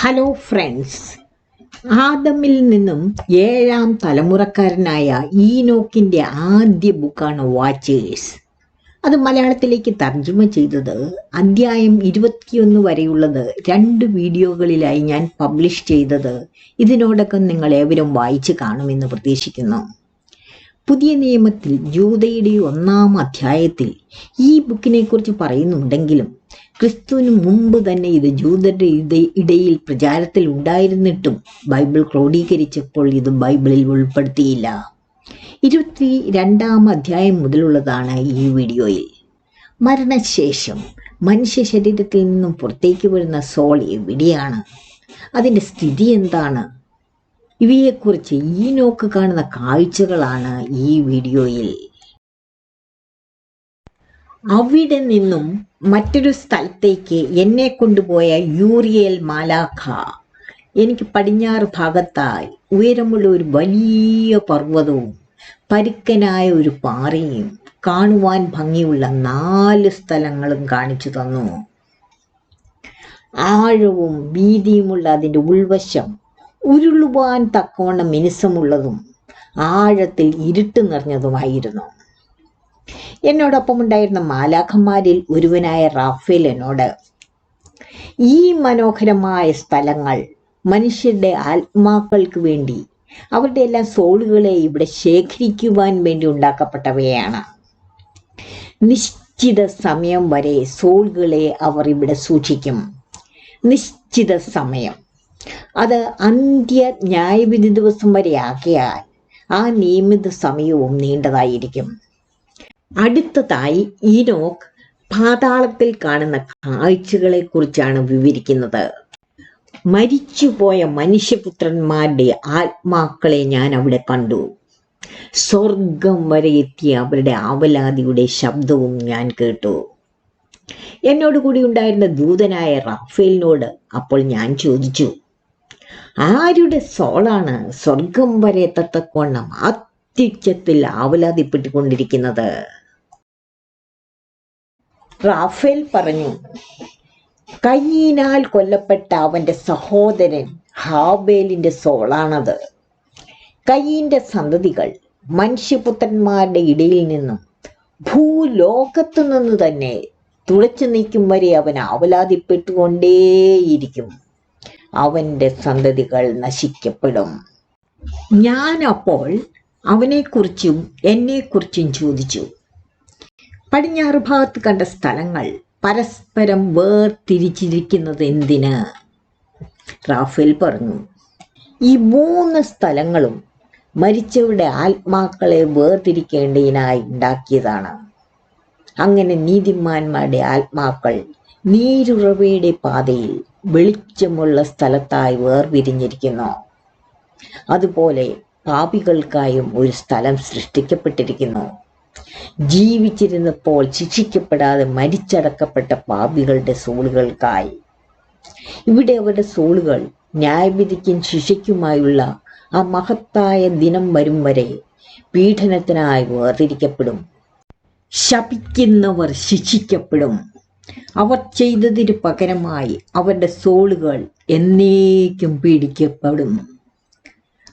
Hello friends ആദമിൽ നിന്നും ഏഴാം തലമുറക്കാരനായ ഈനോക്കിന്റെ ആദ്യ ബുക്കാണ് വാച്ചേഴ്സ് അത് മലയാളത്തിലേക്ക് തർജമ ചെയ്തത് അദ്ധ്യായം ഇരുപത്തിയൊന്ന് വരെയുള്ളത് രണ്ട് വീഡിയോകളിലായി ഞാൻ പബ്ലിഷ് ചെയ്തത്. ഇതിനോടൊക്കെ നിങ്ങൾ ഏവരും വായിച്ചു കാണുമെന്ന് പ്രതീക്ഷിക്കുന്നു. പുതിയ നിയമത്തിൽ ജൂതയുടെ ഒന്നാം അധ്യായത്തിൽ ഈ ബുക്കിനെക്കുറിച്ച് പറയുന്നുണ്ടെങ്കിലും ക്രിസ്തുവിന് മുമ്പ് തന്നെ ഇത് ജൂതരുടെ ഇടയിൽ പ്രചാരത്തിൽ ഉണ്ടായിരുന്നിട്ടും ബൈബിൾ ക്രോഡീകരിച്ചപ്പോൾ ഇത് ബൈബിളിൽ ഉൾപ്പെടുത്തിയില്ല. ഇരുപത്തി രണ്ടാം അധ്യായം മുതലുള്ളതാണ് ഈ വീഡിയോയിൽ. മരണശേഷം മനുഷ്യ ശരീരത്തിൽ നിന്നും പുറത്തേക്ക് വരുന്ന സോൾ എവിടെയാണ്? അതിന്റെ സ്ഥിതി എന്താണ്? ഇവയെക്കുറിച്ച് ഈ നോക്ക് കാണുന്ന കാഴ്ചകളാണ് ഈ വീഡിയോയിൽ. അവിടെ നിന്നും മറ്റൊരു സ്ഥലത്തേക്ക് എന്നെ കൊണ്ടുപോയ യൂറിയൽ മാലാഖ. എനിക്ക് പടിഞ്ഞാറ് ഭാഗത്തായി ഉയരമുള്ള ഒരു വലിയ പർവതവും പരുക്കനായ ഒരു പാറയും കാണുവാൻ ഭംഗിയുള്ള നാല് സ്ഥലങ്ങളും കാണിച്ചു തന്നു. ആഴവും വീതിയുമുള്ള അതിന്റെ ഉൾവശം ഉരുളുവാൻ തക്കവണ്ണം മിനുസമുള്ളതും ആഴത്തിൽ ഇരുട്ട് നിറഞ്ഞതുമായിരുന്നു. എന്നോടൊപ്പം ഉണ്ടായിരുന്ന മാലാഖന്മാരിൽ ഒരുവനായ റാഫേൽ എന്നോട് ഈ മനോഹരമായ സ്ഥലങ്ങൾ മനുഷ്യരുടെ ആത്മാക്കൾക്ക് വേണ്ടി അവരുടെ എല്ലാം സോളുകളെ ഇവിടെ ശേഖരിക്കുവാൻ വേണ്ടി ഉണ്ടാക്കപ്പെട്ടവയാണ്. നിശ്ചിത സമയം വരെ സോളുകളെ അവർ ഇവിടെ സൂക്ഷിക്കും. നിശ്ചിത സമയം. അത് അന്ത്യ ന്യായവിധി ദിവസം വരെ ആക്കിയാൽ ആ നിയമിത സമയവും നീണ്ടതായിരിക്കും. അടുത്തതായി ഈനോക്ക് പാതാളത്തിൽ കാണുന്ന കാഴ്ചകളെ കുറിച്ചാണ് വിവരിക്കുന്നത്. മരിച്ചുപോയ മനുഷ്യപുത്രന്മാരുടെ ആത്മാക്കളെ ഞാൻ അവിടെ കണ്ടു. സ്വർഗം വരെ എത്തിയ അവരുടെ ആവലാതിയുടെ ശബ്ദവും ഞാൻ കേട്ടു. എന്നോട് കൂടി ഉണ്ടായിരുന്ന ദൂതനായ റാഫേലിനോട് അപ്പോൾ ഞാൻ ചോദിച്ചു ആരുടെ സോളാണ് സ്വർഗം വരെ എത്തത്തക്കവണ്ണം അത്യുച്ചത്തിൽ ആവലാതിപ്പെട്ടുകൊണ്ടിരിക്കുന്നത്. റാഫേൽ പറഞ്ഞു കയ്യിനാൽ കൊല്ലപ്പെട്ട അവന്റെ സഹോദരൻ ഹാബേലിന്റെ സോളാണത്. കയ്യിന്റെ സന്തതികൾ മനുഷ്യപുത്രന്മാരുടെ ഇടയിൽ നിന്നും ഭൂലോകത്തു നിന്ന് തന്നെ തുളച്ചു നീക്കും വരെ അവൻ ആവലാതിപ്പെട്ടുകൊണ്ടേയിരിക്കും. അവന്റെ സന്തതികൾ നശിക്കപ്പെടും. ഞാൻ അപ്പോൾ അവനെക്കുറിച്ചും എന്നെക്കുറിച്ചും ചോദിച്ചു. പടിഞ്ഞാറ് ഭാഗത്ത് കണ്ട സ്ഥലങ്ങൾ പരസ്പരം വേർതിരിച്ചിരിക്കുന്നത് എന്തിന്? റാഫേൽ പറഞ്ഞു ഈ മൂന്ന് സ്ഥലങ്ങളും മരിച്ചവരുടെ ആത്മാക്കളെ വേർതിരിക്കേണ്ടതിനായി ഉണ്ടാക്കിയതാണ്. അങ്ങനെ നീതിമാന്മാരുടെ ആത്മാക്കൾ നീരുറവയുടെ പാതയിൽ വെളിച്ചമുള്ള സ്ഥലത്തായി വേർപിരിഞ്ഞിരിക്കുന്നു. അതുപോലെ പാപികൾക്കായും ഒരു സ്ഥലം സൃഷ്ടിക്കപ്പെട്ടിരിക്കുന്നു. ജീവിച്ചിരുന്നപ്പോൾ ശിക്ഷിക്കപ്പെടാതെ മരിച്ചടക്കപ്പെട്ട പാപികളുടെ സോളുകൾക്കായി. ഇവിടെ അവരുടെ സോളുകൾ ന്യായവിധിക്കും ശിക്ഷയ്ക്കുമായുള്ള ആ മഹത്തായ ദിനം വരും വരെ പീഡനത്തിനായി വേർതിരിക്കപ്പെടും. ശപിക്കുന്നവർ ശിക്ഷിക്കപ്പെടും. അവർ ചെയ്തതിന് പകരമായി അവരുടെ സോളുകൾ എന്നേക്കും പീഡിക്കപ്പെടും.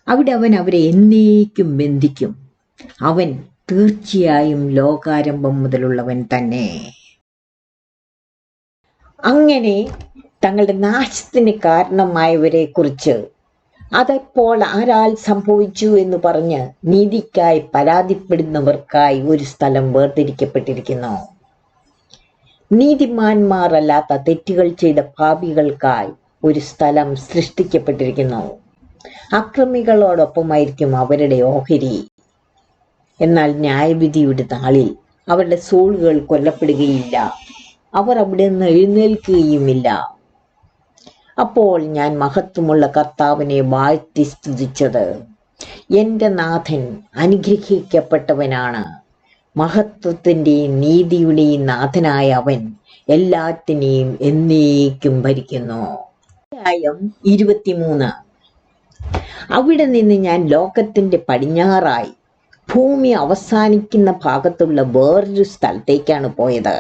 അവിടെ അവൻ അവരെ എന്നേക്കും ബന്ധിക്കും. അവൻ തീർച്ചയായും ലോകാരംഭം മുതലുള്ളവൻ തന്നെ. അങ്ങനെ തങ്ങളുടെ നാശത്തിന് കാരണമായവരെ കുറിച്ച് അതെപ്പോൾ ആരാൽ സംഭവിച്ചു എന്ന് പറഞ്ഞ് നീതിക്കായി പരാതിപ്പെടുന്നവർക്കായി ഒരു സ്ഥലം വേർതിരിക്കപ്പെട്ടിരിക്കുന്നു. നീതിമാന്മാരല്ലാത്ത തെറ്റുകൾ ചെയ്ത പാപികൾക്കായി ഒരു സ്ഥലം സൃഷ്ടിക്കപ്പെട്ടിരിക്കുന്നു. അക്രമികളോടൊപ്പമായിരിക്കും അവരുടെ ഓഹരി. എന്നാൽ ന്യായവിധിയുടെ നാളിൽ അവരുടെ സോളുകൾ കൊല്ലപ്പെടുകയില്ല. അവർ അവിടെ നിന്ന് എഴുന്നേൽക്കുകയുമില്ല. അപ്പോൾ ഞാൻ മഹത്വമുള്ള കർത്താവിനെ വാഴ്ത്തി സ്തുതിച്ചത്. എന്റെ നാഥൻ അനുഗ്രഹിക്കപ്പെട്ടവനാണ്. മഹത്വത്തിന്റെയും നീതിയുടെയും നാഥനായ അവൻ എല്ലാത്തിനെയും എന്നേക്കും ഭരിക്കുന്നു. അധ്യായം ഇരുപത്തിമൂന്ന്. അവിടെ നിന്ന് ഞാൻ ലോകത്തിന്റെ പടിഞ്ഞാറായി ഭൂമി അവസാനിക്കുന്ന ഭാഗത്തുള്ള വേറൊരു സ്ഥലത്തേക്കാണ് പോയത്.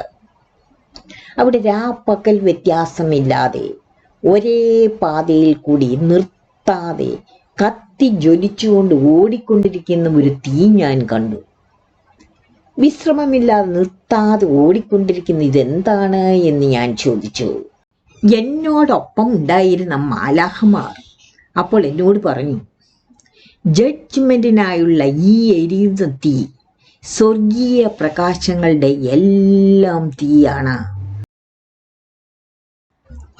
അവിടെ രാപ്പകൽ വ്യത്യാസമില്ലാതെ ഒരേ പാതയിൽ കൂടി നിർത്താതെ കത്തി ജ്വലിച്ചുകൊണ്ട് ഓടിക്കൊണ്ടിരിക്കുന്ന ഒരു തീ ഞാൻ കണ്ടു. വിശ്രമമില്ലാതെ നിർത്താതെ ഓടിക്കൊണ്ടിരിക്കുന്ന ഇതെന്താണ് എന്ന് ഞാൻ ചോദിച്ചു. എന്നോടൊപ്പം ഉണ്ടായിരുന്ന മാലാഹമാർ അപ്പോൾ എന്നോട് പറഞ്ഞു ജഡ്ജ്മെന്റിനായുള്ള ഈ എരിയുന്ന തീ സ്വർഗീയ പ്രകാശങ്ങളുടെ എല്ലാം തീയാണ്.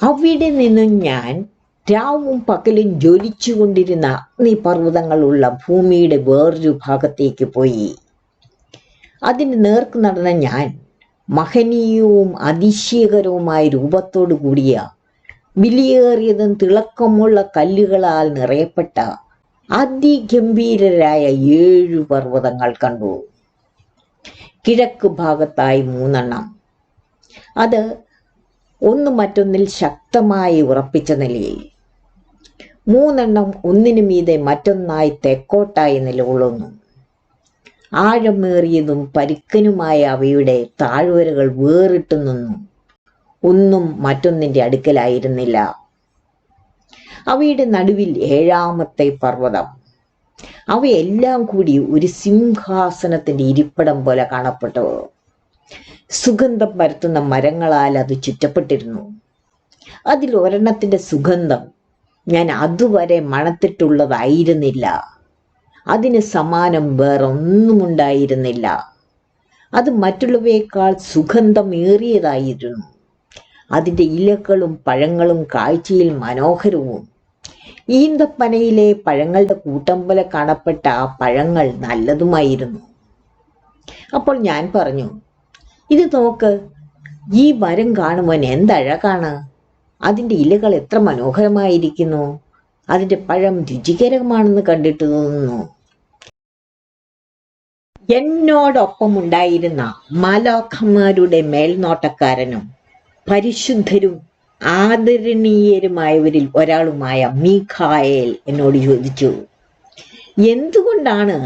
അവിടെ നിന്നും ഞാൻ രാവും പകലും ജ്വലിച്ചുകൊണ്ടിരുന്ന അഗ്നിപർവതങ്ങളുള്ള ഭൂമിയുടെ വേറൊരു ഭാഗത്തേക്ക് പോയി. അതിന് നേർക്ക് നടന്ന ഞാൻ മഹനീയവും അതിശയകരവുമായ രൂപത്തോടു കൂടിയ വിലയേറിയതും തിളക്കമുള്ള കല്ലുകളാൽ നിറയപ്പെട്ട അതിഗംഭീരരായ ഏഴു പർവതങ്ങൾ കണ്ടു. കിഴക്ക് ഭാഗത്തായി മൂന്നെണ്ണം. അത് ഒന്ന് മറ്റൊന്നിൽ ശക്തമായി ഉറപ്പിച്ച നിലയിൽ. മൂന്നെണ്ണം ഒന്നിനു മീതെ മറ്റൊന്നായി തെക്കോട്ടായി നിലകൊള്ളുന്നു. ആഴമേറിയതും പരുക്കനുമായ അവയുടെ താഴ്വരകൾ വേറിട്ടു നിന്നു. ഒന്നും മറ്റൊന്നിന്റെ അടുക്കലായിരുന്നില്ല. അവയുടെ നടുവിൽ ഏഴാമത്തെ പർവതം. അവയെല്ലാം കൂടി ഒരു സിംഹാസനത്തിന്റെ ഇരിപ്പിടം പോലെ കാണപ്പെട്ടു. സുഗന്ധം പരത്തുന്ന മരങ്ങളാൽ അത് ചുറ്റപ്പെട്ടിരുന്നു. അതിൽ ഒരെണ്ണത്തിന്റെ സുഗന്ധം ഞാൻ അതുവരെ മണത്തിട്ടുള്ളതായിരുന്നില്ല. അതിന് സമാനം വേറൊന്നും ഉണ്ടായിരുന്നില്ല അത് മറ്റുള്ളവയേക്കാൾ സുഗന്ധമേറിയതായിരുന്നു. അതിന്റെ ഇലകളും പഴങ്ങളും കാഴ്ചയിൽ മനോഹരവും. ഈന്തപ്പനയിലെ പഴങ്ങളുടെ കൂട്ടം പോലെ കാണപ്പെട്ട ആ പഴങ്ങൾ നല്ലതുമായിരുന്നു. അപ്പോൾ ഞാൻ പറഞ്ഞു ഇത് നോക്ക് ഈ മരം കാണുവാൻ എന്തഴകാണ്? അതിന്റെ ഇലകൾ എത്ര മനോഹരമായിരിക്കുന്നു. അതിന്റെ പഴം രുചികരമാണെന്ന് കണ്ടിട്ട് തോന്നുന്നു എന്നോടൊപ്പം ഉണ്ടായിരുന്ന മാലാഖന്മാരുടെ മേൽനോട്ടക്കാരനും പരിശുദ്ധരും ആദരണീയരുമായവരിൽ ഒരാളുമായ മീഖായേൽ എന്നോട് ചോദിച്ചു എന്തുകൊണ്ടാണ്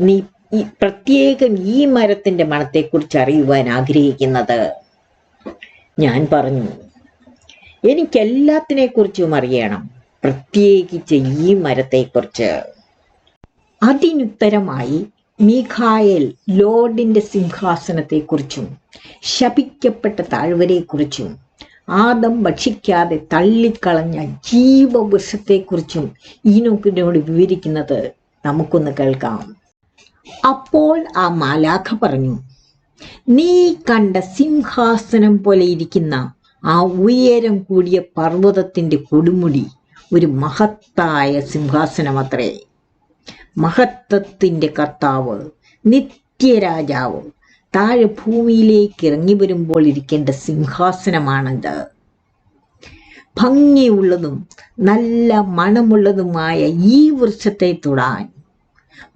നീ ഈ പ്രത്യേകം ഈ മരത്തിന്റെ മണത്തെക്കുറിച്ച് അറിയുവാൻ ആഗ്രഹിക്കുന്നത്? ഞാൻ പറഞ്ഞു എനിക്കെല്ലാത്തിനെ കുറിച്ചും അറിയണം പ്രത്യേകിച്ച് ഈ മരത്തെക്കുറിച്ച്. അതിനുത്തരമായി മീഖായേൽ ലോർഡിന്റെ സിംഹാസനത്തെക്കുറിച്ചും ശപിക്കപ്പെട്ട താഴ്വരയെക്കുറിച്ചും ആദം ഭക്ഷിക്കാതെ തള്ളിക്കളഞ്ഞ ജീവവൃക്ഷത്തെക്കുറിച്ചും ഈനോക്കിനോട് വിവരിക്കുന്നത് നമുക്കൊന്ന് കേൾക്കാം. അപ്പോൾ ആ മാലാഖ പറഞ്ഞു നീ കണ്ട സിംഹാസനം പോലെ ഇരിക്കുന്ന ആ ഉയരം കൂടിയ പർവതത്തിന്റെ കൊടുമുടി ഒരു മഹത്തായ സിംഹാസനമത്രേ. മഹത്വത്തിന്റെ കർത്താവ് നിത്യരാജാവ്. താഴെ ഭൂമിയിലേക്ക് ഇറങ്ങി വരുമ്പോൾ ഇരിക്കേണ്ട സിംഹാസനമാണിത്. ഭംഗിയുള്ളതും നല്ല മണമുള്ളതുമായ ഈ വൃക്ഷത്തെ തൊടാൻ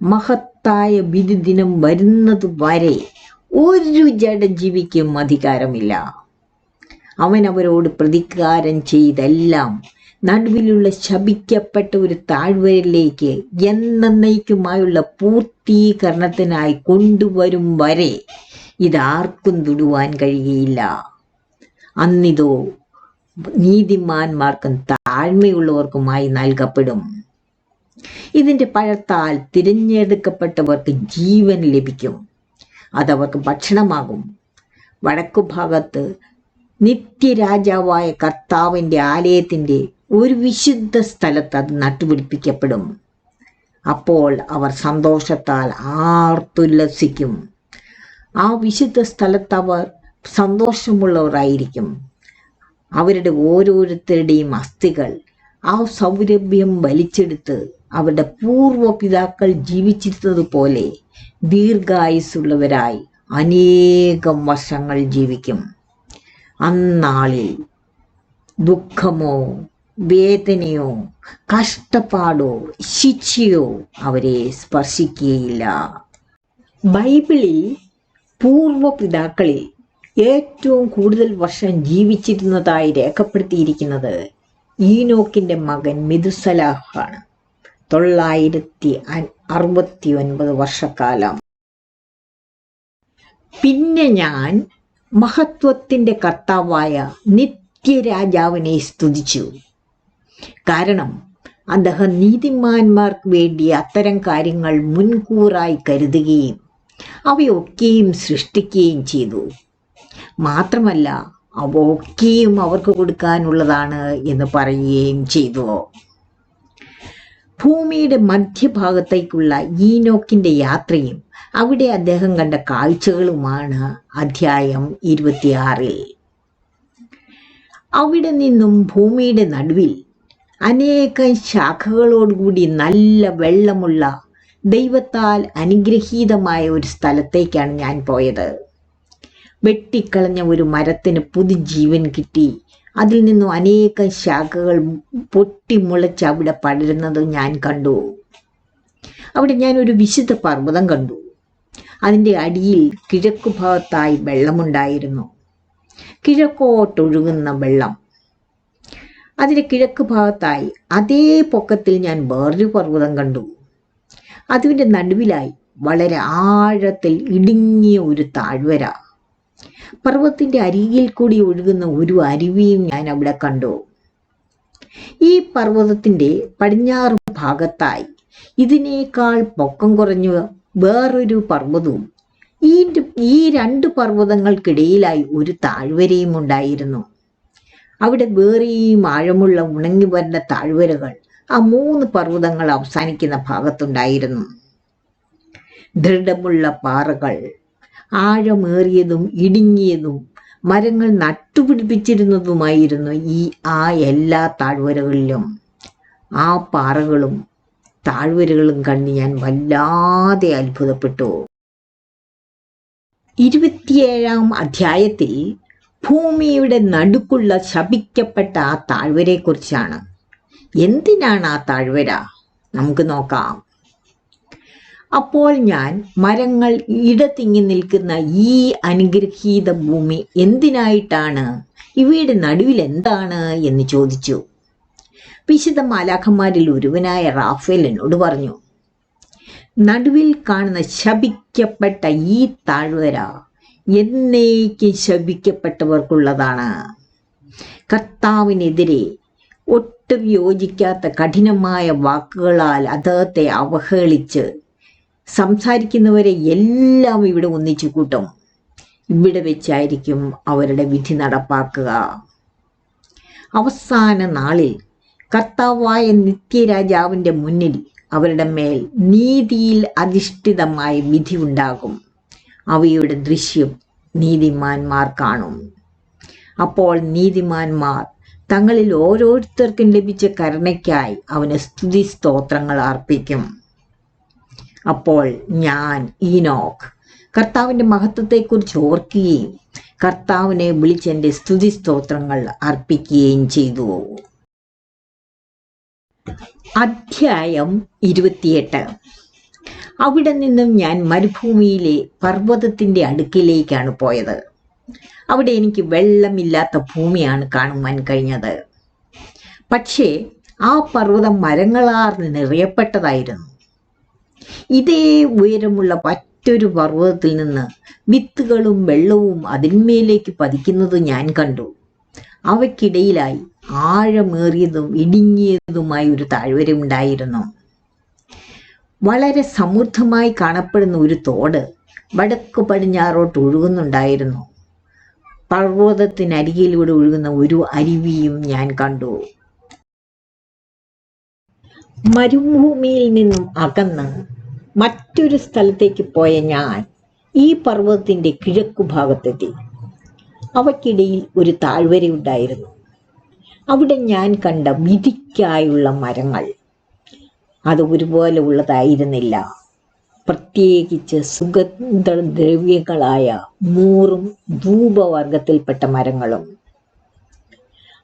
മഹത്തായ വിധി ദിനം വരുന്നത് വരെ ഒരു ജഡജീവിക്കും അധികാരമില്ല. അവൻ അവരോട് പ്രതികാരം ചെയ്തെല്ലാം നടുവിലുള്ള ശപിക്കപ്പെട്ട ഒരു താഴ്വരയിലേക്ക് എന്നേക്കുമായുള്ള പൂർത്തീകരണത്തിനായി കൊണ്ടുവരും വരെ ഇതാർക്കും തൊടുവാൻ കഴിയുകയില്ല. അന്നിതോ നീതിമാന്മാർക്കും താഴ്മയുള്ളവർക്കുമായി നൽകപ്പെടും. ഇതിന്റെ പഴത്താൽ തിരഞ്ഞെടുക്കപ്പെട്ടവർക്ക് ജീവൻ ലഭിക്കും. അതവർക്ക് ഭക്ഷണമാകും. വടക്കു ഭാഗത്ത് നിത്യരാജാവായ കർത്താവിന്റെ ആലയത്തിന്റെ ഒരു വിശുദ്ധ സ്ഥലത്ത് അത് നട്ടുപിടിപ്പിക്കപ്പെടും. അപ്പോൾ അവർ സന്തോഷത്താൽ ആർത്തുല്ലസിക്കും. ആ വിശുദ്ധ സ്ഥലത്ത് അവർ സന്തോഷമുള്ളവരായിരിക്കും. അവരുടെ ഓരോരുത്തരുടെയും അസ്ഥികൾ ആ സൗരഭ്യം വലിച്ചെടുത്ത് അവരുടെ പൂർവ പിതാക്കൾ ജീവിച്ചിരുന്നത് പോലെ ദീർഘായുസുള്ളവരായി അനേകം വർഷങ്ങൾ ജീവിക്കും. അന്നാളിൽ ദുഃഖമോ വേദനയോ കഷ്ടപ്പാടോ ശിക്ഷയോ അവരെ സ്പർശിക്കുകയില്ല. ബൈബിളിൽ പൂർവപിതാക്കളിൽ ഏറ്റവും കൂടുതൽ വർഷം ജീവിച്ചിരുന്നതായി രേഖപ്പെടുത്തിയിരിക്കുന്നത് ഈനോക്കിന്റെ മകൻ മിതുസലാഹാണ് തൊള്ളായിരത്തി അറുപത്തി ഒൻപത് വർഷക്കാലം. പിന്നെ ഞാൻ മഹത്വത്തിന്റെ കർത്താവായ നിത്യരാജാവിനെ സ്തുതിച്ചു. കാരണം അദ്ദേഹം നീതിമാന്മാർക്ക് വേണ്ടി അത്തരം കാര്യങ്ങൾ മുൻകൂറായി കരുതുകയും അവയൊക്കെയും സൃഷ്ടിക്കുകയും ചെയ്തു. മാത്രമല്ല അവ ഒക്കെയും അവർക്ക് കൊടുക്കാനുള്ളതാണ് എന്ന് പറയുകയും ചെയ്തു. ഭൂമിയുടെ മധ്യഭാഗത്തേക്കുള്ള ഈനോക്കിന്റെ യാത്രയും അവിടെ അദ്ദേഹം കണ്ട കാഴ്ചകളുമാണ് അധ്യായം ഇരുപത്തിയാറിൽ. അവിടെ നിന്നും ഭൂമിയുടെ നടുവിൽ അനേകം ശാഖകളോടുകൂടി നല്ല വെള്ളമുള്ള ദൈവത്താൽ അനുഗ്രഹീതമായ ഒരു സ്ഥലത്തേക്കാണ് ഞാൻ പോയത്. വെട്ടിക്കളഞ്ഞ ഒരു മരത്തിന് പുതുജീവൻ കിട്ടി. അതിൽ നിന്നും അനേകം ശാഖകൾ പൊട്ടിമുളച്ച് അവിടെ പടരുന്നത് ഞാൻ കണ്ടു. അവിടെ ഞാൻ ഒരു വിശുദ്ധ പർവതം കണ്ടു. അതിന്റെ അടിയിൽ കിഴക്കു ഭാഗത്തായി വെള്ളമുണ്ടായിരുന്നു. കിഴക്കോട്ടൊഴുകുന്ന വെള്ളം അതിന്റെ കിഴക്ക് ഭാഗത്തായി അതേ പൊക്കത്തിൽ ഞാൻ വേറൊരു പർവതം കണ്ടു. അതിന്റെ നടുവിലായി വളരെ ആഴത്തിൽ ഇടുങ്ങിയ ഒരു താഴ്വര. പർവതത്തിന്റെ അരികിൽ കൂടി ഒഴുകുന്ന ഒരു അരുവിയും ഞാൻ അവിടെ കണ്ടു. ഈ പർവതത്തിന്റെ പടിഞ്ഞാറ് ഭാഗത്തായി ഇതിനേക്കാൾ പൊക്കം കുറഞ്ഞ വേറൊരു പർവതവും ഈ ഈ രണ്ട് പർവതങ്ങൾക്കിടയിലായി ഒരു താഴ്വരയും ഉണ്ടായിരുന്നു. അവിടെ വേറെയും ആഴമുള്ള ഉണങ്ങി വരുന്ന താഴ്വരകൾ ആ മൂന്ന് പർവതങ്ങൾ അവസാനിക്കുന്ന ഭാഗത്തുണ്ടായിരുന്നു. ദൃഢമുള്ള പാറകൾ ആഴമേറിയതും ഇടുങ്ങിയതും മരങ്ങൾ നട്ടുപിടിപ്പിച്ചിരുന്നതുമായിരുന്നു ഈ ആ എല്ലാ താഴ്വരകളിലും. ആ പാറകളും താഴ്വരകളും കണ്ട് ഞാൻ വല്ലാതെ അത്ഭുതപ്പെട്ടു. ഇരുപത്തിയേഴാം അധ്യായത്തിൽ ഭൂമിയുടെ നടുക്കുള്ള ശപിക്കപ്പെട്ട ആ താഴ്വരയെക്കുറിച്ചാണ്. എന്തിനാണ് ആ താഴ്വര? നമുക്ക് നോക്കാം. അപ്പോൾ ഞാൻ മരങ്ങൾ ഇടതിങ്ങി നിൽക്കുന്ന ഈ അനുഗ്രഹീത ഭൂമി എന്തിനായിട്ടാണ്? ഇവയുടെ നടുവിൽ എന്താണ് എന്ന് ചോദിച്ചു. വിശുദ്ധ മാലാഖന്മാരിൽ ഒരുവനായ റാഫേൽ എന്നോട് പറഞ്ഞു നടുവിൽ കാണുന്ന ശപിക്കപ്പെട്ട ഈ താഴ്വര എന്നേക്കും ശപിക്കപ്പെട്ടവർക്കുള്ളതാണ്. കർത്താവിനെതിരെ ഒട്ടും യോജിക്കാത്ത കഠിനമായ വാക്കുകളാൽ അദ്ദേഹത്തെ അവഹേളിച്ച് സംസാരിക്കുന്നവരെ എല്ലാം ഇവിടെ ഒന്നിച്ചു കൂട്ടും. ഇവിടെ വെച്ചായിരിക്കും അവരുടെ വിധി നടപ്പാക്കുക. അവസാന നാളിൽ കർത്താവായ നിത്യരാജാവിന്റെ മുന്നിൽ അവരുടെ മേൽ നീതിയിൽ അധിഷ്ഠിതമായ വിധി ഉണ്ടാകും. അവയുടെ ദൃശ്യം നീതിമാന്മാർ കാണും. അപ്പോൾ നീതിമാന്മാർ തങ്ങളിൽ ഓരോരുത്തർക്കും ലഭിച്ച കരുണയ്ക്കായി അവന് സ്തുതി സ്തോത്രങ്ങൾ അർപ്പിക്കും. അപ്പോൾ ഞാൻ ഈനോക്ക് കർത്താവിന്റെ മഹത്വത്തെക്കുറിച്ച് ഓർക്കുകയും കർത്താവിനെ വിളിച്ചെന്റെ സ്തുതി സ്തോത്രങ്ങൾ അർപ്പിക്കുകയും ചെയ്തു. അധ്യായം ഇരുപത്തിയെട്ട്. അവിടെ നിന്നും ഞാൻ മരുഭൂമിയിലെ പർവതത്തിന്റെ അടുക്കിലേക്കാണ് പോയത്. അവിടെ എനിക്ക് വെള്ളമില്ലാത്ത ഭൂമിയാണ് കാണുവാൻ കഴിഞ്ഞത്. പക്ഷേ ആ പർവതം മരങ്ങളാർ നിറയപ്പെട്ടതായിരുന്നു. ഇതേ ഉയരമുള്ള മറ്റൊരു പർവതത്തിൽ നിന്ന് വിത്തുകളും വെള്ളവും അതിന്മേലേക്ക് പതിക്കുന്നത് ഞാൻ കണ്ടു. അവയ്ക്കിടയിലായി ആഴമേറിയതും ഇടുങ്ങിയതുമായ ഒരു താഴ്വര ഉണ്ടായിരുന്നു വളരെ സമൃദ്ധമായി കാണപ്പെടുന്ന ഒരു തോട് വടക്ക് പടിഞ്ഞാറോട്ട് ഒഴുകുന്നുണ്ടായിരുന്നു. പർവതത്തിനരികിലൂടെ ഒഴുകുന്ന ഒരു അരുവിയും ഞാൻ കണ്ടു. മരുഭൂമിയിൽ നിന്നും അകന്ന് മറ്റൊരു സ്ഥലത്തേക്ക് പോയ ഞാൻ ഈ പർവതത്തിന്റെ കിഴക്കു ഭാഗത്തെത്തി. അവക്കിടയിൽ ഒരു താഴ്വരയുണ്ടായിരുന്നു. അവിടെ ഞാൻ കണ്ട വിധിക്കായുള്ള മരങ്ങൾ. അത് ഒരുപോലെ ഉള്ളതായിരുന്നില്ല പ്രത്യേകിച്ച് സുഗന്ധദ്രവ്യങ്ങളായ മൂറും ധൂപവർഗത്തിൽപ്പെട്ട മരങ്ങളും.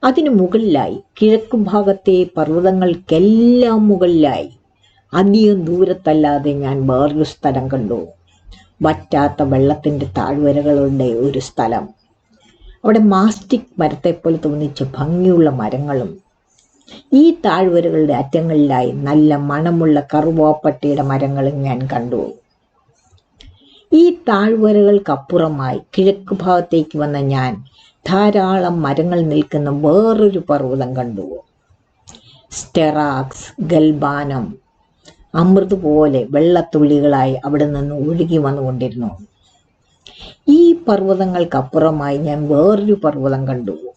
അതിനു മുകളിലായി കിഴക്കു ഭാഗത്തെ പർവതങ്ങൾക്കെല്ലാം മുകളിലായി. അധികം ദൂരത്തല്ലാതെ ഞാൻ വേറൊരു സ്ഥലം കണ്ടു. വറ്റാത്ത വെള്ളത്തിന്റെ താഴ്വരകളുടെ ഒരു സ്ഥലം. അവിടെ മാസ്റ്റിക് മരത്തെപ്പോലെ തോന്നിച്ച ഭംഗിയുള്ള മരങ്ങളും ഈ താഴ്വരകളുടെ അറ്റങ്ങളിലായി നല്ല മണമുള്ള കറുവാപ്പട്ടയുടെ മരങ്ങളും ഞാൻ കണ്ടു. ഈ താഴ്വരകൾക്കപ്പുറമായി കിഴക്ക് ഭാഗത്തേക്ക് വന്ന ഞാൻ ധാരാളം മരങ്ങൾ നിൽക്കുന്ന വേറൊരു പർവതം കണ്ടു. സ്റ്റെറാക്സ് ഗൽബാനം അമൃത് പോലെ വെള്ളത്തുള്ളികളായി അവിടെ നിന്ന് ഒഴുകി വന്നുകൊണ്ടിരുന്നു. ഈ പർവതങ്ങൾക്കപ്പുറമായി ഞാൻ വേറൊരു പർവതം കണ്ടു.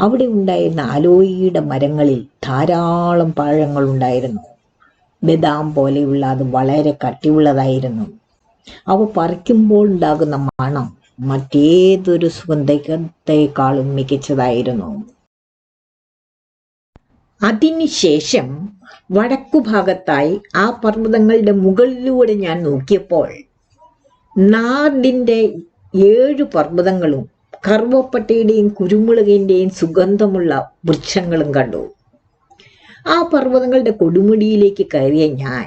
അവിടെ ഉണ്ടായിരുന്ന അലോയിയുടെ മരങ്ങളിൽ ധാരാളം പഴങ്ങൾ ഉണ്ടായിരുന്നു. ബദാം പോലെയുള്ള അത് വളരെ കട്ടിയുള്ളതായിരുന്നു അവ പറിക്കുമ്പോൾ ഉണ്ടാകുന്ന മണം മറ്റേതൊരു സുഗന്ധത്തെക്കാളും മികച്ചതായിരുന്നു. അതിനുശേഷം വടക്കുഭാഗത്തായി ആ പർവതങ്ങളുടെ മുകളിലൂടെ ഞാൻ നോക്കിയപ്പോൾ നാടിന്റെ ഏഴ് പർവതങ്ങളും കറുവപ്പട്ടയുടെയും കുരുമുളകിന്റെയും സുഗന്ധമുള്ള വൃക്ഷങ്ങളും കണ്ടു. ആ പർവതങ്ങളുടെ കൊടുമുടിയിലേക്ക് കയറിയ ഞാൻ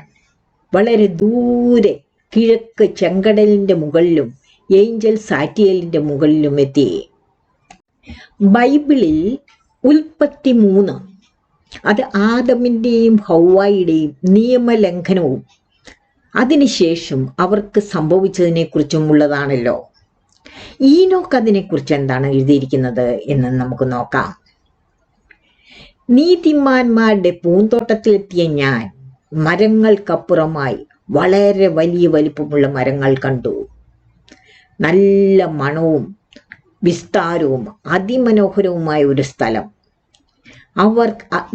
വളരെ ദൂരെ കിഴക്ക് ചെങ്കടലിന്റെ മുകളിലും ഏഞ്ചൽ സാറ്റിയലിന്റെ മുകളിലും എത്തി. ബൈബിളിൽ ഉൽപ്പത്തി മൂന്ന് അത് ആദമിന്റെയും ഹൗവായിയുടെയും നിയമലംഘനവും അതിനുശേഷം അവർക്ക് സംഭവിച്ചതിനെ കുറിച്ചും ഉള്ളതാണല്ലോ. ഈനോക്ക് അതിനെക്കുറിച്ച് എന്താണ് എഴുതിയിരിക്കുന്നത് എന്ന് നമുക്ക് നോക്കാം. നീതിമാന്മാരുടെ പൂന്തോട്ടത്തിലെത്തിയ ഞാൻ മരങ്ങൾക്കപ്പുറമായി വളരെ വലിയ വലിപ്പമുള്ള മരങ്ങൾ കണ്ടു. നല്ല മണവും വിസ്താരവും അതിമനോഹരവുമായ ഒരു സ്ഥലം. അവർ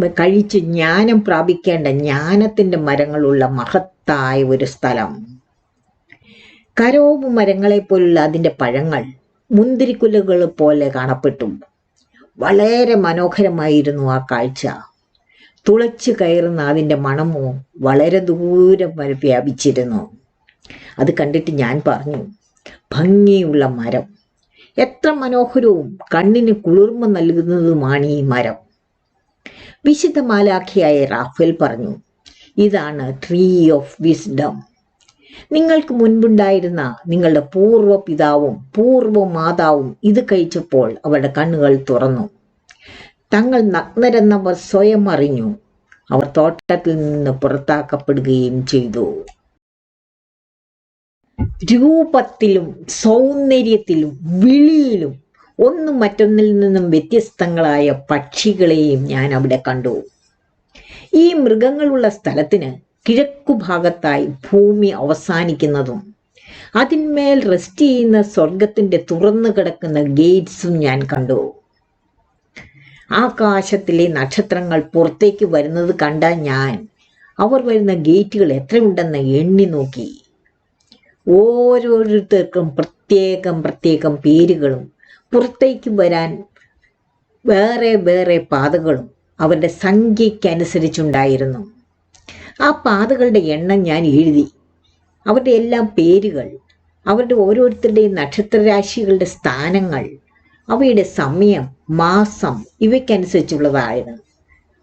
കഴിച്ച് ജ്ഞാനം പ്രാപിക്കേണ്ട ജ്ഞാനത്തിന്റെ മരങ്ങളുള്ള മഹത്തായ ഒരു സ്ഥലം. കരോബ് മരങ്ങളെ പോലുള്ള അതിന്റെ പഴങ്ങൾ മുന്തിരിക്കുലകൾ പോലെ കാണപ്പെട്ടു. വളരെ മനോഹരമായിരുന്നു ആ കാഴ്ച. തുളച്ചു കയറുന്ന അതിന്റെ മണമോ വളരെ ദൂരം വരെ വ്യാപിച്ചിരുന്നു. അത് കണ്ടിട്ട് ഞാൻ പറഞ്ഞു ഭംഗിയുള്ള മരം. എത്ര മനോഹരവും കണ്ണിന് കുളിർമ നൽകുന്നതുമാണ് ഈ മരം. വിശുദ്ധ മാലാഖിയായ റാഫേൽ പറഞ്ഞു ഇതാണ് ട്രീ ഓഫ് വിസ്ഡം നിങ്ങൾക്ക് മുൻപുണ്ടായിരുന്ന നിങ്ങളുടെ പൂർവ പിതാവും പൂർവ മാതാവും ഇത് കഴിച്ചപ്പോൾ അവരുടെ കണ്ണുകൾ തുറന്നു. തങ്ങൾ നഗ്നരെന്നവർ സ്വയം അറിഞ്ഞു. അവർ തോട്ടത്തിൽ നിന്ന് പുറത്താക്കപ്പെടുകയും ചെയ്തു. രൂപത്തിലും സൗന്ദര്യത്തിലും വിളിയിലും ഒന്നും മറ്റൊന്നിൽ നിന്നും വ്യത്യസ്തങ്ങളായ പക്ഷികളെയും ഞാൻ അവിടെ കണ്ടു. ഈ മൃഗങ്ങളുള്ള സ്ഥലത്തിന് കിഴക്കു ഭാഗത്തായി ഭൂമി അവസാനിക്കുന്നതും അതിന്മേൽ റെസ്റ്റ് ചെയ്യുന്ന സ്വർഗത്തിന്റെ തുറന്നു കിടക്കുന്ന ഗേറ്റ്സും ഞാൻ കണ്ടു. ആകാശത്തിലെ നക്ഷത്രങ്ങൾ പുറത്തേക്ക് വരുന്നത് കണ്ട ഞാൻ അവർ വരുന്ന ഗേറ്റുകൾ എത്രയുണ്ടെന്ന് എണ്ണി നോക്കി. ഓരോരുത്തർക്കും പ്രത്യേകം പ്രത്യേകം പേരുകളും പുറത്തേക്ക് വരാൻ വേറെ വേറെ പാതകളും അവരുടെ സംഖ്യയ്ക്കനുസരിച്ചുണ്ടായിരുന്നു. ആ പാതകളുടെ എണ്ണം ഞാൻ എഴുതി. അവരുടെ എല്ലാം പേരുകൾ അവരുടെ ഓരോരുത്തരുടെയും നക്ഷത്രരാശികളുടെ സ്ഥാനങ്ങൾ അവയുടെ സമയം മാസം ഇവയ്ക്കനുസരിച്ചുള്ളതായത്.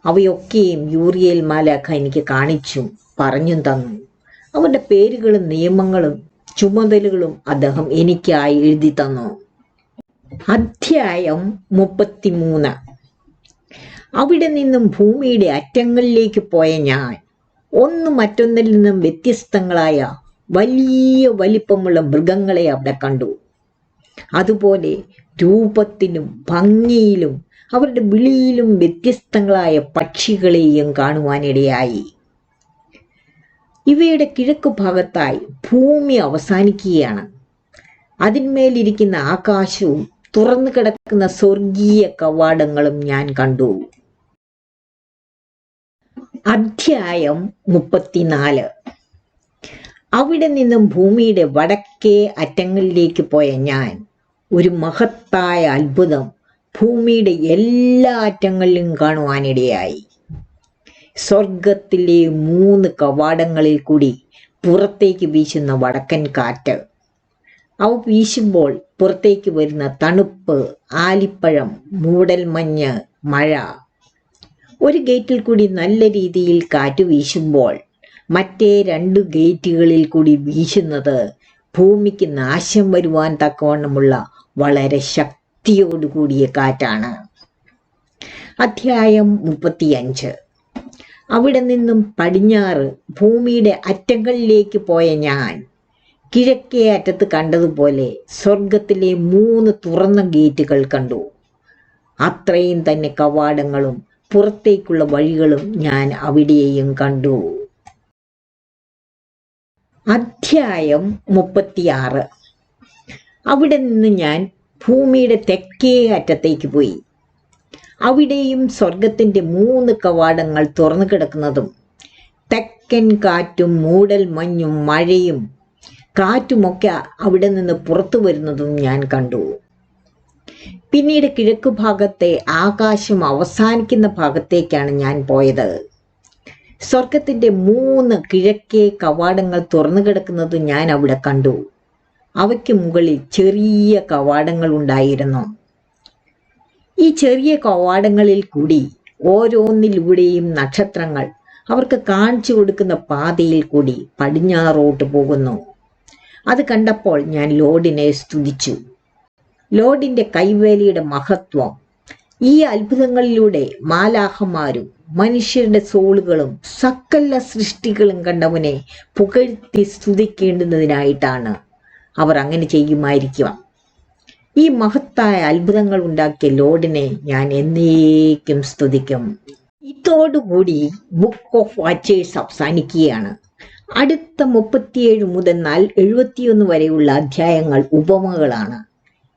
അവയൊക്കെയും യൂറിയൽ മാലാഖ എനിക്ക് കാണിച്ചും പറഞ്ഞും തന്നു. അവരുടെ പേരുകളും നിയമങ്ങളും ചുമതലകളും അദ്ദേഹം എനിക്കായി എഴുതി തന്നു. അധ്യായം മുപ്പത്തിമൂന്ന്. അവിടെ നിന്നും ഭൂമിയുടെ അറ്റങ്ങളിലേക്ക് പോയ ഞാൻ ഒന്ന് മറ്റൊന്നിൽ നിന്നും വ്യത്യസ്തങ്ങളായ വലിയ വലിപ്പമുള്ള മൃഗങ്ങളെ അവിടെ കണ്ടു. അതുപോലെ രൂപത്തിലും ഭംഗിയിലും അവരുടെ വിളിയിലും വ്യത്യസ്തങ്ങളായ പക്ഷികളെയും കാണുവാനിടയായി. ഇവയുടെ കിഴക്ക് ഭാഗത്തായി ഭൂമി അവസാനിക്കുകയാണ്. അതിന്മേലിരിക്കുന്ന ആകാശവും തുറന്നു കിടക്കുന്ന സ്വർഗീയ കവാടങ്ങളും ഞാൻ കണ്ടു. അധ്യായം മുപ്പത്തിനാല്. അവിടെ നിന്നും ഭൂമിയുടെ വടക്കേ അറ്റങ്ങളിലേക്ക് പോയ ഞാൻ ഒരു മഹത്തായ അത്ഭുതം ഭൂമിയുടെ എല്ലാ അറ്റങ്ങളിലും കാണുവാനിടയായി. സ്വർഗത്തിലെ മൂന്ന് കവാടങ്ങളിൽ കൂടി പുറത്തേക്ക് വീശുന്ന വടക്കൻ കാറ്റ്. അവ വീശുമ്പോൾ പുറത്തേക്ക് വരുന്ന തണുപ്പ് ആലിപ്പഴം മൂടൽമഞ്ഞ് മഴ ഒരു ഗേറ്റിൽ കൂടി നല്ല രീതിയിൽ കാറ്റ് വീശുമ്പോൾ മറ്റേ രണ്ട് ഗേറ്റുകളിൽ കൂടി വീശുന്നത് ഭൂമിക്ക് നാശം വരുവാൻ തക്കവണ്ണമുള്ള വളരെ ശക്തിയോടുകൂടിയ കാറ്റാണ്. അധ്യായം മുപ്പത്തിയഞ്ച്. അവിടെ നിന്നും പടിഞ്ഞാറ് ഭൂമിയുടെ അറ്റങ്ങളിലേക്ക് പോയ ഞാൻ കിഴക്കേ അറ്റത്ത് കണ്ടതുപോലെ സ്വർഗത്തിലെ മൂന്ന് തുറന്ന ഗേറ്റുകൾ കണ്ടു. അത്രയും തന്നെ കവാടങ്ങളും പുറത്തേക്കുള്ള വഴികളും ഞാൻ അവിടെയും കണ്ടു. അധ്യായം മുപ്പത്തിയാറ്. അവിടെ നിന്ന് ഞാൻ ഭൂമിയുടെ തെക്കേ അറ്റത്തേക്ക് പോയി. അവിടെയും സ്വർഗത്തിന്റെ മൂന്ന് കവാടങ്ങൾ തുറന്നു കിടക്കുന്നതും തെക്കൻ കാറ്റും മൂടൽ മഞ്ഞും മഴയും കാറ്റുമൊക്കെ അവിടെ നിന്ന് പുറത്തു വരുന്നതും ഞാൻ കണ്ടു. പിന്നീട് കിഴക്ക് ഭാഗത്തെ ആകാശം അവസാനിക്കുന്ന ഭാഗത്തേക്കാണ് ഞാൻ പോയത്. സ്വർഗത്തിന്റെ മൂന്ന് കിഴക്കേ കവാടങ്ങൾ തുറന്നു കിടക്കുന്നത് ഞാൻ അവിടെ കണ്ടു. അവയ്ക്ക് മുകളിൽ ചെറിയ കവാടങ്ങൾ ഉണ്ടായിരുന്നു. ഈ ചെറിയ കവാടങ്ങളിൽ കൂടി ഓരോന്നിലൂടെയും നക്ഷത്രങ്ങൾ അവർക്ക് കാണിച്ചു കൊടുക്കുന്ന പാതയിൽ കൂടി പടിഞ്ഞാറോട്ട് പോകുന്നു. അത് കണ്ടപ്പോൾ ഞാൻ ലോഡിനെ സ്തുതിച്ചു. ലോഡിന്റെ കൈവേലിയുടെ മഹത്വം. ഈ അത്ഭുതങ്ങളിലൂടെ മാലാഹമാരും മനുഷ്യരുടെ സോളുകളും സകല സൃഷ്ടികളും കണ്ടവനെ പുകഴ്ത്തി സ്തുതിക്കേണ്ടുന്നതിനായിട്ടാണ് അവർ അങ്ങനെ ചെയ്യുമായിരിക്കുക. ഈ മഹത്തായ അത്ഭുതങ്ങൾ ഉണ്ടാക്കിയ ലോഡിനെ ഞാൻ എന്നേക്കും സ്തുതിക്കും. ഇതോടുകൂടി ബുക്ക് ഓഫ് വാച്ചേഴ്സ് അവസാനിക്കുകയാണ്. അടുത്ത മുപ്പത്തിയേഴ് മുതൽ നാൽ എഴുപത്തിയൊന്ന് വരെയുള്ള അധ്യായങ്ങൾ ഉപമകളാണ്.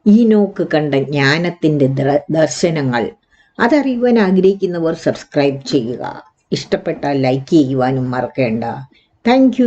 ഈനോക്ക് കണ്ട ജ്ഞാനത്തിന്റെ ദർശനങ്ങൾ. അതറിയുവാൻ ആഗ്രഹിക്കുന്നവർ സബ്സ്ക്രൈബ് ചെയ്യുക. ഇഷ്ടപ്പെട്ടാൽ ലൈക്ക് ചെയ്യുവാനും മറക്കേണ്ട. താങ്ക്